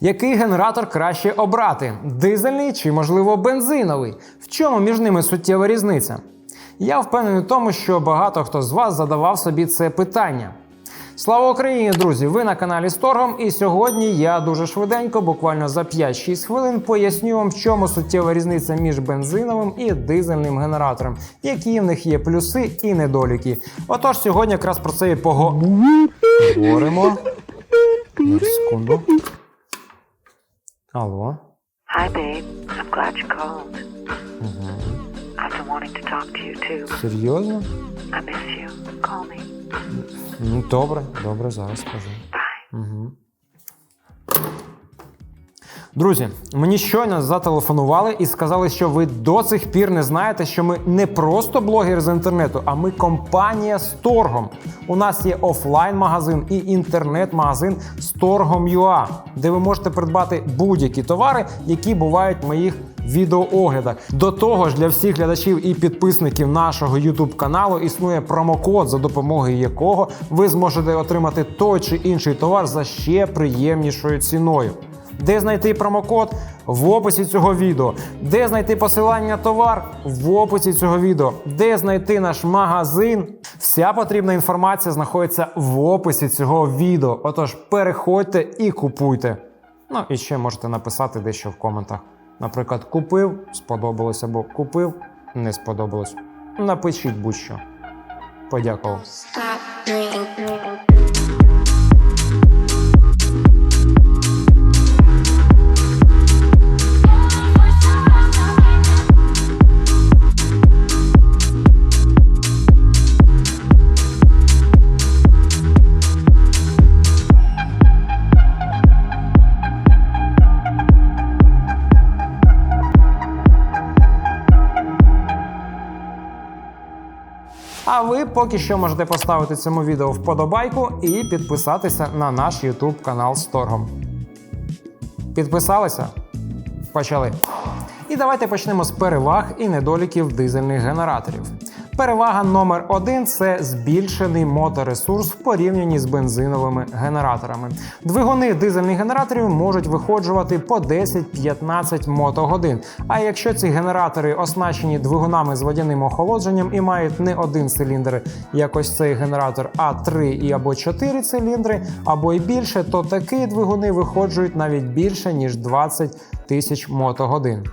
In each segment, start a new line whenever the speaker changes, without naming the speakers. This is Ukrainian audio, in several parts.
Який генератор краще обрати? Дизельний чи, можливо, бензиновий? В чому між ними суттєва різниця? Я впевнений в тому, що багато хто з вас задавав собі це питання. Слава Україні, друзі! Ви на каналі Сторгом, і сьогодні я дуже швиденько, буквально за 5-6 хвилин, поясню вам, в чому суттєва різниця між бензиновим і дизельним генератором, які в них є плюси і недоліки. Отож, сьогодні якраз про це і поговоримо. Секунду. Алло.
Hi, babe. I'm glad you called. I've been wanting to talk to you too.
Серйозно?
I miss you. Call me.
Ну, добре, добре, зараз скажу.
Bye.
Угу. Друзі, мені щойно зателефонували і сказали, що ви до цих пір не знаєте, що ми не просто блогери з інтернету, а ми компанія з торгом. У нас є офлайн-магазин і інтернет-магазин з торгом.ua, де ви можете придбати будь-які товари, які бувають в моїх відеооглядах. До того ж, для всіх глядачів і підписників нашого YouTube каналу існує промокод, за допомогою якого ви зможете отримати той чи інший товар за ще приємнішою ціною. Де знайти промокод? В описі цього відео. Де знайти посилання на товар? В описі цього відео. Де знайти наш магазин? Вся потрібна інформація знаходиться в описі цього відео. Отож, переходьте і купуйте. Ну і ще можете написати дещо в коментах. Наприклад, купив, сподобалось або купив, не сподобалось. Напишіть будь-що. Подякував. Ви поки що можете поставити цьому відео вподобайку і підписатися на наш YouTube канал з торгом. Підписалися? Почали. І давайте почнемо з переваг і недоліків дизельних генераторів. Перевага номер один це збільшений моторесурс в порівнянні з бензиновими генераторами. Двигуни дизельних генераторів можуть виходжувати по 10-15 мотогодин. А якщо ці генератори оснащені двигунами з водяним охолодженням і мають не один циліндр, як ось цей генератор, а три і або чотири циліндри, або й більше, то такі двигуни виходжують навіть більше ніж 20 тисяч мотогодин.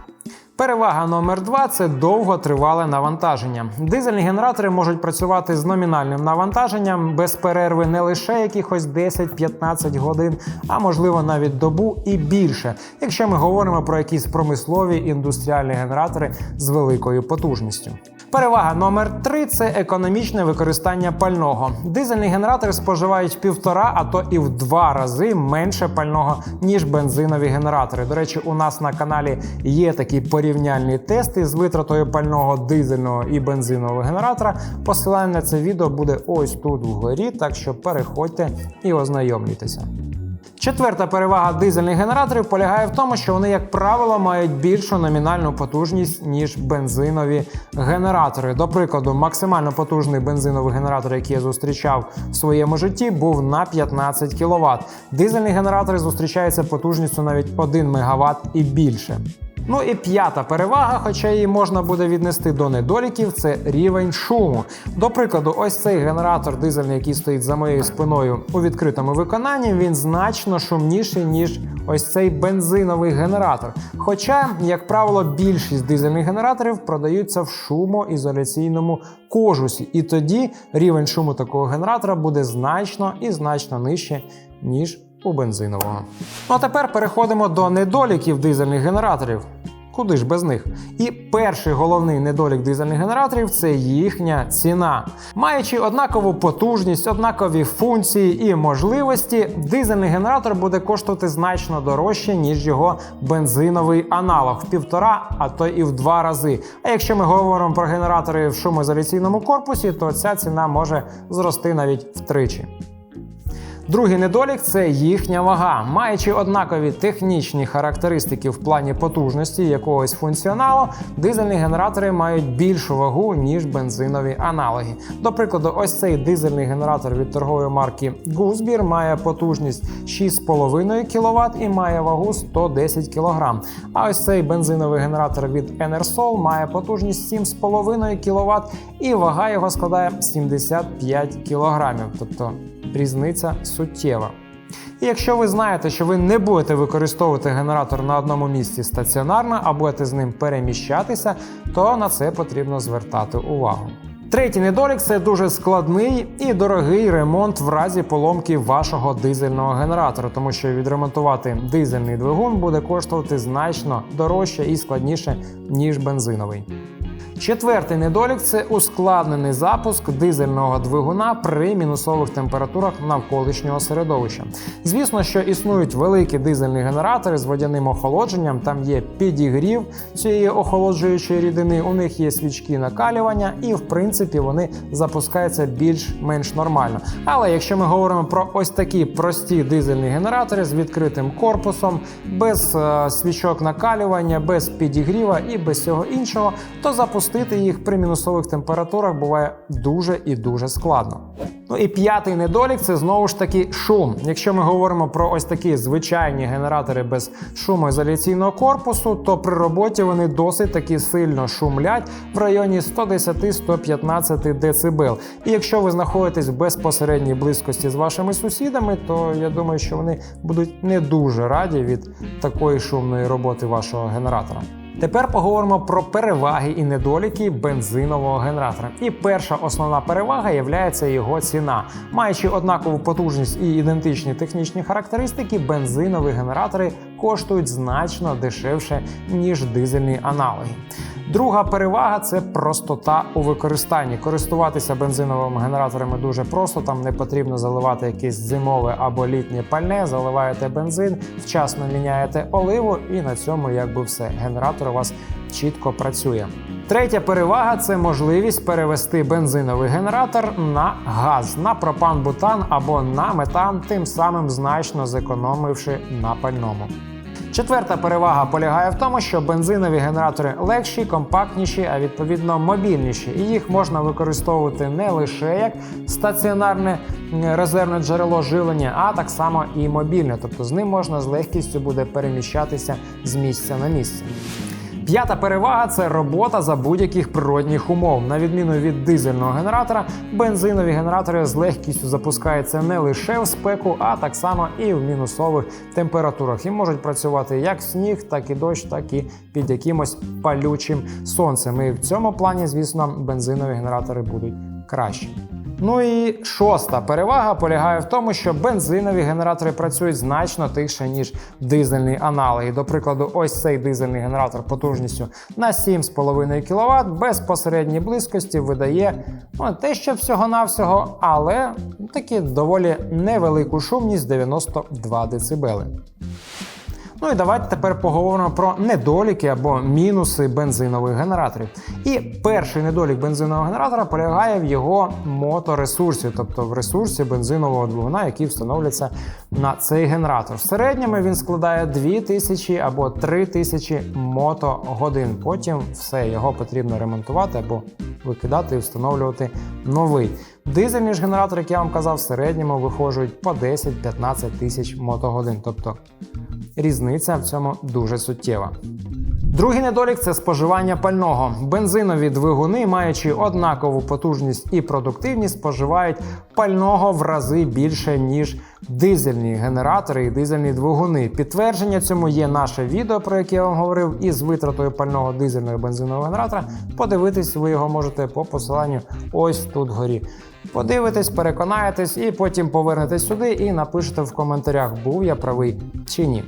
Перевага номер два це довготривале навантаження. Дизельні генератори можуть працювати з номінальним навантаженням без перерви не лише якихось 10-15 годин, а можливо навіть добу і більше, якщо ми говоримо про якісь промислові індустріальні генератори з великою потужністю. Перевага номер 3 це економічне використання пального. Дизельні генератори споживають півтора, а то і в два рази менше пального, ніж бензинові генератори. До речі, у нас на каналі є такі порівняльні тести з витратою пального дизельного і бензинового генератора. Посилання на це відео буде ось тут вгорі, так що переходьте і ознайомлюйтеся. Четверта перевага дизельних генераторів полягає в тому, що вони, як правило, мають більшу номінальну потужність, ніж бензинові генератори. До прикладу, максимально потужний бензиновий генератор, який я зустрічав в своєму житті, був на 15 кВт. Дизельні генератори зустрічаються потужністю навіть 1 МВт і більше. Ну і п'ята перевага, хоча її можна буде віднести до недоліків, це рівень шуму. До прикладу, ось цей генератор дизельний, який стоїть за моєю спиною у відкритому виконанні, він значно шумніший, ніж ось цей бензиновий генератор. Хоча, як правило, більшість дизельних генераторів продаються в шумоізоляційному кожусі, і тоді рівень шуму такого генератора буде значно і значно нижче, ніж у бензинового. Ну а тепер переходимо до недоліків дизельних генераторів. Куди ж без них? І перший головний недолік дизельних генераторів це їхня ціна. Маючи однакову потужність, однакові функції і можливості, дизельний генератор буде коштувати значно дорожче, ніж його бензиновий аналог в півтора, а то і в два рази. А якщо ми говоримо про генератори в шумоізоляційному корпусі, то ця ціна може зрости навіть втричі. Другий недолік це їхня вага. Маючи однакові технічні характеристики в плані потужності якогось функціоналу, дизельні генератори мають більшу вагу, ніж бензинові аналоги. До прикладу, ось цей дизельний генератор від торгової марки Гузбір має потужність 6,5 кВт і має вагу 110 кг. А ось цей бензиновий генератор від Enersol має потужність 7,5 кВт і вага його складає 75 кг. Тобто різниця суттєва. І якщо ви знаєте, що ви не будете використовувати генератор на одному місці стаціонарно, а будете з ним переміщатися, то на це потрібно звертати увагу. Третій недолік це дуже складний і дорогий ремонт в разі поломки вашого дизельного генератора, тому що відремонтувати дизельний двигун буде коштувати значно дорожче і складніше, ніж бензиновий. Четвертий недолік це ускладнений запуск дизельного двигуна при мінусових температурах навколишнього середовища. Звісно, що існують великі дизельні генератори з водяним охолодженням. Там є підігрів цієї охолоджуючої рідини. У них є свічки накалювання, і в принципі вони запускаються більш-менш нормально. Але якщо ми говоримо про ось такі прості дизельні генератори з відкритим корпусом, без е, свічок накалювання, без підігріва і без всього іншого, то запустити їх при мінусових температурах буває дуже і дуже складно. Ну і п'ятий недолік це знову ж таки шум. Якщо ми говоримо про ось такі звичайні генератори без шумоізоляційного корпусу, то при роботі вони досить таки сильно шумлять в районі 110-115 дБ. І якщо ви знаходитесь в безпосередній близькості з вашими сусідами, то я думаю, що вони будуть не дуже раді від такої шумної роботи вашого генератора. Тепер поговоримо про переваги і недоліки бензинового генератора. І перша основна перевага є його ціна. Маючи однакову потужність і ідентичні технічні характеристики, бензинові генератори коштують значно дешевше, ніж дизельні аналоги. Друга перевага це простота у використанні. Користуватися бензиновими генераторами дуже просто. Там не потрібно заливати якесь зимове або літнє пальне, заливаєте бензин, вчасно міняєте оливу, і на цьому якби все. Генератор у вас чітко працює. Третя перевага це можливість перевести бензиновий генератор на газ, на пропан-бутан або на метан, тим самим значно зекономивши на пальному. Четверта перевага полягає в тому, що бензинові генератори легші, компактніші, а відповідно мобільніші, і їх можна використовувати не лише як стаціонарне резервне джерело живлення, а так само і мобільне. Тобто з ним можна з легкістю буде переміщатися з місця на місце. П'ята перевага це робота за будь-яких природних умов. На відміну від дизельного генератора, бензинові генератори з легкістю запускаються не лише в спеку, а так само і в мінусових температурах. І можуть працювати як сніг, так і дощ, так і під якимось палючим сонцем. І в цьому плані, звісно, бензинові генератори будуть кращі. Ну і шоста перевага полягає в тому, що бензинові генератори працюють значно тихше, ніж дизельні аналоги. До прикладу, ось цей дизельний генератор потужністю на 7,5 кВт безпосередній близькості видає ну, те, що всього-навсього, але таки доволі невелику шумність 92 дБ. Ну і давайте тепер поговоримо про недоліки або мінуси бензинових генераторів. І перший недолік бензинового генератора полягає в його моторесурсі, тобто в ресурсі бензинового двигуна, який встановлюється на цей генератор. В середньому він складає 2000 або 3000 мотогодин. Потім все його потрібно ремонтувати або викидати і встановлювати новий. Дизельні ж генератори, як я вам казав, в середньому виходжують по 10-15 тисяч мотогодин. Тобто різниця в цьому дуже суттєва. Другий недолік це споживання пального. Бензинові двигуни, маючи однакову потужність і продуктивність, споживають пального в рази більше, ніж дизельні генератори і дизельні двигуни. Підтвердження цьому є наше відео, про яке я вам говорив, із витратою пального дизельного бензинового генератора. Подивитись, ви його можете по посиланню ось тут вгорі. Подивитесь, переконаєтесь, і потім повернетесь сюди і напишете в коментарях, був я правий чи ні.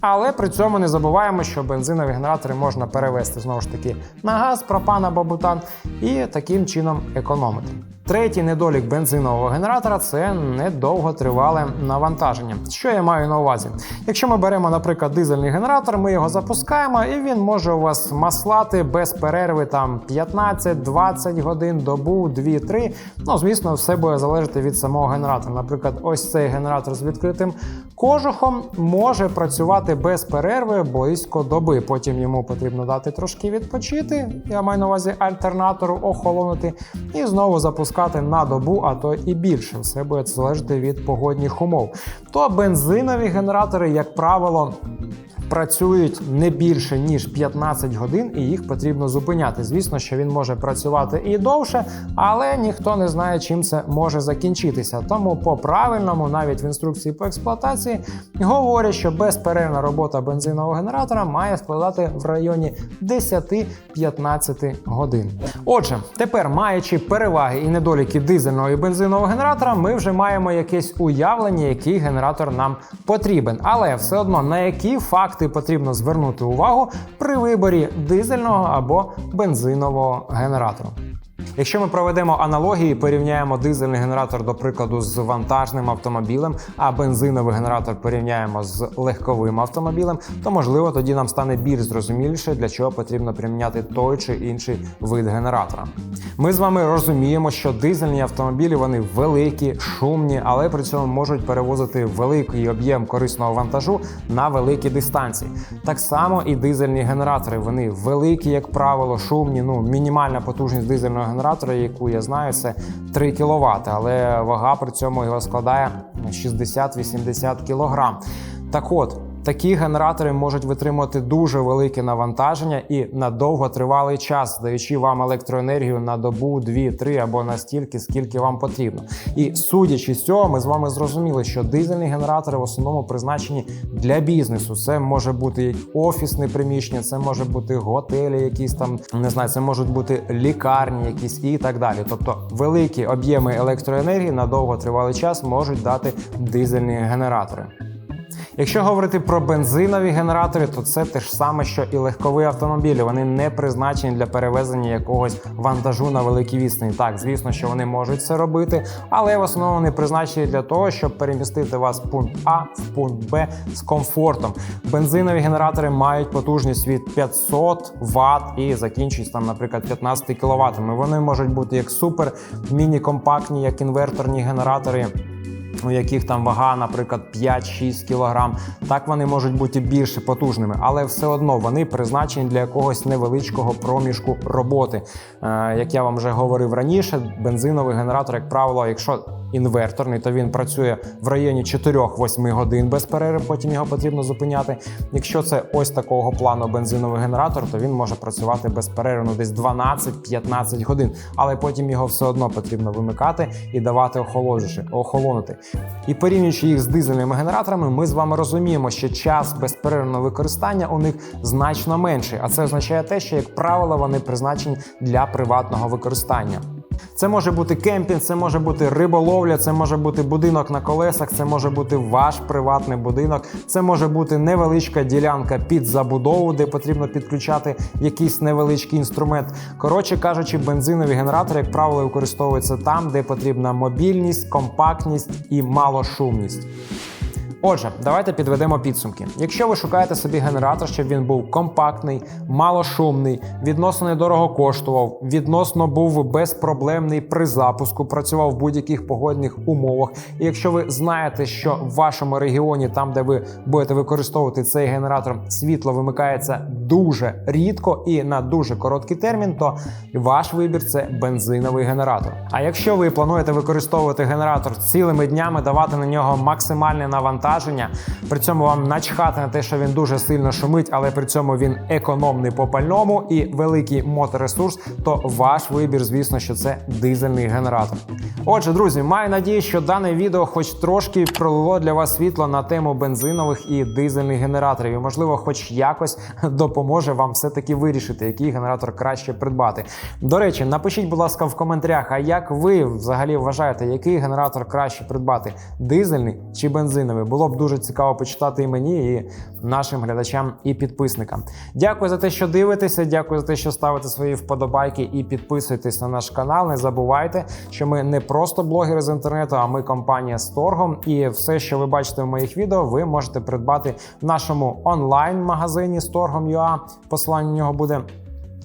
Але при цьому не забуваємо, що бензинові генератори можна перевести знову ж таки на газ, пропан або бутан і таким чином економити. Третій недолік бензинового генератора це недовготривале навантаження. Що я маю на увазі? Якщо ми беремо, наприклад, дизельний генератор, ми його запускаємо, і він може у вас маслати без перерви там 15-20 годин, добу, 2-3. Ну, звісно, все буде залежати від самого генератора. Наприклад, ось цей генератор з відкритим кожухом може працювати без перерви близько доби. Потім йому потрібно дати трошки відпочити. Я маю на увазі альтернатору охолонути і знову запускати на добу, а то і більше. Все буде залежати від погодних умов. То бензинові генератори, як правило, працюють не більше ніж 15 годин, і їх потрібно зупиняти. Звісно, що він може працювати і довше, але ніхто не знає, чим це може закінчитися. Тому по правильному, навіть в інструкції по експлуатації, говорять, що безперервна робота бензинового генератора має складати в районі 10-15 годин. Отже, тепер маючи переваги і недоліки дизельного і бензинового генератора, ми вже маємо якесь уявлення, який генератор нам потрібен. Але все одно на які факти потрібно звернути увагу при виборі дизельного або бензинового генератора. Якщо ми проведемо аналогії, порівняємо дизельний генератор, до прикладу, з вантажним автомобілем, а бензиновий генератор порівняємо з легковим автомобілем, то можливо тоді нам стане більш зрозуміліше, для чого потрібно приміняти той чи інший вид генератора. Ми з вами розуміємо, що дизельні автомобілі вони великі, шумні, але при цьому можуть перевозити великий об'єм корисного вантажу на великі дистанції. Так само і дизельні генератори. Вони великі, як правило, шумні. Ну мінімальна потужність дизельного генератора, яку я знаю, це 3 кВт, але вага при цьому його складає 60-80 кг. Так от. Такі генератори можуть витримувати дуже велике навантаження і на довготривалий час, даючи вам електроенергію на добу, 2-3 або настільки, скільки вам потрібно. І судячи з цього, ми з вами зрозуміли, що дизельні генератори в основному призначені для бізнесу. Це може бути офісне приміщення, це може бути готелі, якісь там не знаю, це можуть бути лікарні, якісь і так далі. Тобто великі об'єми електроенергії на довготривалий час можуть дати дизельні генератори. Якщо говорити про бензинові генератори, то це те ж саме, що і легкові автомобілі. Вони не призначені для перевезення якогось вантажу на великій відстані. Так, звісно, що вони можуть це робити, але в основному вони призначені для того, щоб перемістити вас з пункт А в пункт Б з комфортом. Бензинові генератори мають потужність від 500 Вт і закінчують там, наприклад, 15 кВт. Вони можуть бути як супер міні-компактні, як інверторні генератори у яких там вага, наприклад, 5-6 кг. Так вони можуть бути більш потужними, але все одно вони призначені для якогось невеличкого проміжку роботи. Е, як я вам вже говорив раніше, бензиновий генератор, як правило, якщо інверторний, то він працює в районі 4-8 годин без перерив, потім його потрібно зупиняти. Якщо це ось такого плану бензиновий генератор, то він може працювати без перерив ну, десь 12-15 годин, але потім його все одно потрібно вимикати і давати охолонути. І порівнюючи їх з дизельними генераторами, ми з вами розуміємо, що час безперервного використання у них значно менший, а це означає те, що як правило вони призначені для приватного використання. Це може бути кемпінг, це може бути риболовля, це може бути будинок на колесах, це може бути ваш приватний будинок, це може бути невеличка ділянка під забудову, де потрібно підключати якийсь невеличкий інструмент. Коротше кажучи, бензинові генератори, як правило, використовуються там, де потрібна мобільність, компактність і малошумність. Отже, давайте підведемо підсумки. Якщо ви шукаєте собі генератор, щоб він був компактний, малошумний, відносно недорого коштував, відносно був безпроблемний при запуску, працював в будь-яких погодних умовах. І якщо ви знаєте, що в вашому регіоні, там де ви будете використовувати цей генератор, світло вимикається дуже рідко і на дуже короткий термін, то ваш вибір це бензиновий генератор. А якщо ви плануєте використовувати генератор цілими днями, давати на нього максимальне навантаження, при цьому вам начхати на те, що він дуже сильно шумить, але при цьому він економний по пальному і великий моторесурс, то ваш вибір, звісно, що це дизельний генератор. Отже, друзі, маю надію, що дане відео, хоч трошки пролило для вас світло на тему бензинових і дизельних генераторів, і можливо, хоч якось допоможе вам все-таки вирішити, який генератор краще придбати. До речі, напишіть, будь ласка, в коментарях, а як ви взагалі вважаєте, який генератор краще придбати дизельний чи бензиновий? Було б дуже цікаво почитати і мені, і нашим глядачам і підписникам. Дякую за те, що дивитеся. Дякую за те, що ставите свої вподобайки і підписуєтесь на наш канал. Не забувайте, що ми не просто блогери з інтернету, а ми компанія з торгом. І все, що ви бачите в моїх відео, ви можете придбати в нашому онлайн-магазині з торгом.ua. Посилання на нього буде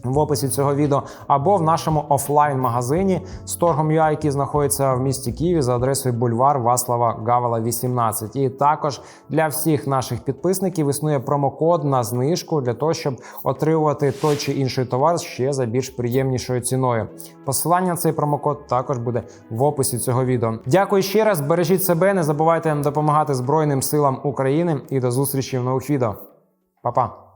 в описі цього відео, або в нашому офлайн-магазині з торгом UA, який знаходиться в місті Києві за адресою бульвар Васлава Гавела 18. І також для всіх наших підписників існує промокод на знижку для того, щоб отримувати той чи інший товар ще за більш приємнішою ціною. Посилання на цей промокод також буде в описі цього відео. Дякую ще раз. Бережіть себе, не забувайте допомагати Збройним силам України і до зустрічі в нових відео. Па-па!